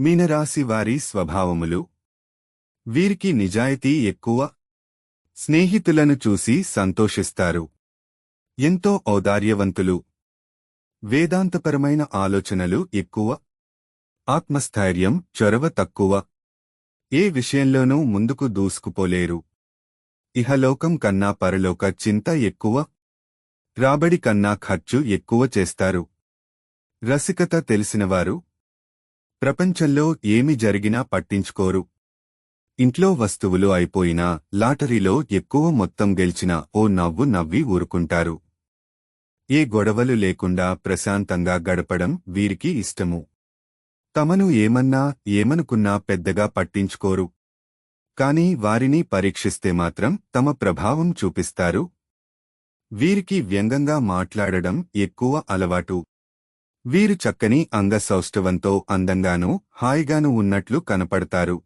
మీనరాశి వారి స్వభావములు. వీరికి నిజాయితీ ఎక్కువ. స్నేహితులను చూసి సంతోషిస్తారు. ఎంతో ఔదార్యవంతులు. వేదాంతపరమైన ఆలోచనలు ఎక్కువ. ఆత్మస్థైర్యం చొరవ తక్కువ. ఏ విషయంలోనూ ముందుకు దూసుకుపోలేరు. ఇహలోకం కన్నా పరలోక చింత ఎక్కువ. రాబడి కన్నా ఖర్చు ఎక్కువ చేస్తారు. రసికత తెలిసినవారు ప్రపంచంలో ఏమి జరిగినా పట్టించుకోరు. ఇంట్లో వస్తువులు అయిపోయినా లాటరీలో ఎక్కువ మొత్తం గెలిచినా ఓ నవ్వు నవ్వి ఊరుకుంటారు. ఏ గొడవలు లేకుండా ప్రశాంతంగా గడపడం వీరికి ఇష్టము. తమను ఏమన్నా ఏమనుకున్నా పెద్దగా పట్టించుకోరు. కాని వారిని పరీక్షిస్తే మాత్రం తమ ప్రభావం చూపిస్తారు. వీరికి వ్యంగంగా మాట్లాడడం ఎక్కువ అలవాటు. వీరు చక్కని అంగసౌష్ఠవంతో అందంగానూ హాయిగానూ ఉన్నట్లు కనపడతారు.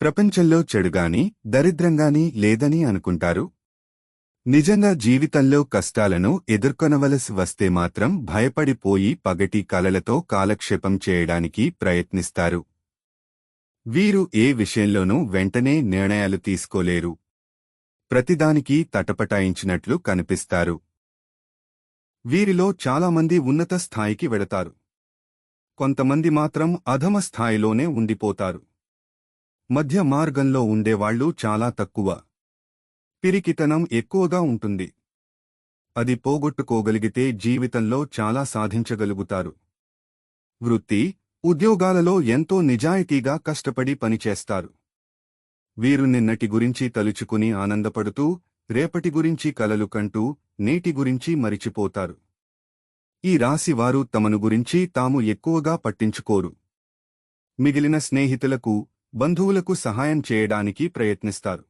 ప్రపంచంలో చెడుగాని దరిద్రంగాని లేదని అనుకుంటారు. నిజంగా జీవితంలో కష్టాలను ఎదుర్కొనవలసి వస్తే మాత్రం భయపడిపోయి పగటి కలలతో కాలక్షేపం చేయడానికి ప్రయత్నిస్తారు. వీరు ఏ విషయంలోనూ వెంటనే నిర్ణయాలు తీసుకోలేరు. ప్రతిదానికి తటపటాయించినట్లు కనిపిస్తారు. వీరిలో చాలామంది ఉన్నత స్థాయికి వెడతారు. కొంతమంది మాత్రం అధమ స్థాయిలోనే ఉండిపోతారు. మధ్య మార్గంలో ఉండేవాళ్ళు చాలా తక్కువ. పిరికితనం ఎక్కువగా ఉంటుంది. అది పోగొట్టుకోగలిగితే జీవితంలో చాలా సాధించగలుగుతారు. వృత్తి ఉద్యోగాలలో ఎంతో నిజాయితీగా కష్టపడి పనిచేస్తారు. వీరు నిన్నటి గురించి తలుచుకుని ఆనందపడుతూ రేపటి గురించి కలలు కంటూ నేటి గురించి మరిచిపోతారు. ఈ రాశివారు తమను గురించి తాము ఎక్కువగా పట్టించుకోరు. మిగిలిన స్నేహితులకు బంధువులకు సహాయం చేయడానికి ప్రయత్నిస్తారు.